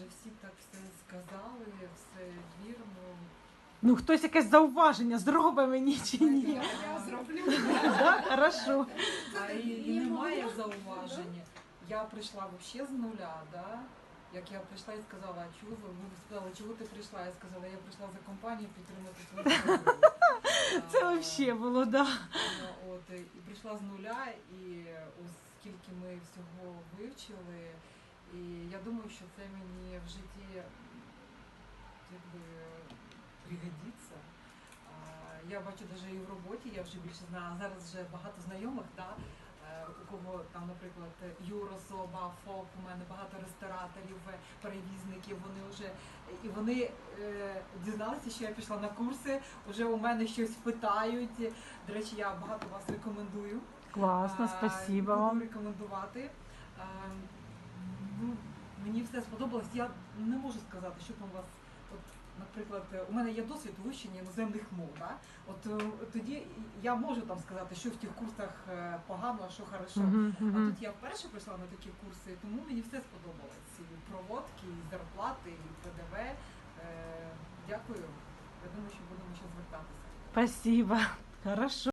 Вже всі так все сказали, все вірно. Ну, хтось якесь зауваження зробить мені чи ні? Я, Я зроблю. Так, хорошо. А і, і немає зауваження. Я прийшла взагалі з нуля, да? Як я прийшла і сказала, а чого ви ви сказали, чого ти прийшла? Я сказала, я прийшла за компанію підтримати свою. Це взагалі було, да. Ну, От, і прийшла з нуля, і оскільки ми всього вивчили, і я думаю, що це мені в житті якби, пригодиться. Я бачу навіть і в роботі, я вже більше знаю, зараз вже багато знайомих, да, е, у кого там, наприклад, Юрособа, ФОП, у мене багато рестораторів, е, перевізників, вони вже і вони е, дізналися, що я пішла на курси, вже у мене щось питають. До речі, я багато вас рекомендую. Класно, спасибо буду рекомендувати. Ну, мені все сподобалось. Я не можу сказати, що там у вас. От, наприклад, е, у мене є досвід вивчення іноземних мов. Да? От е, тоді я можу там сказати, що в тих курсах е, погано, а що хорошо. Мгм, А тут я вперше прийшла на такі курси, тому мені все сподобалось. І проводки, і зарплати, і ПДВ. Е, дякую. Я думаю, що будемо ще звертатися. Спасибо. Хорошо.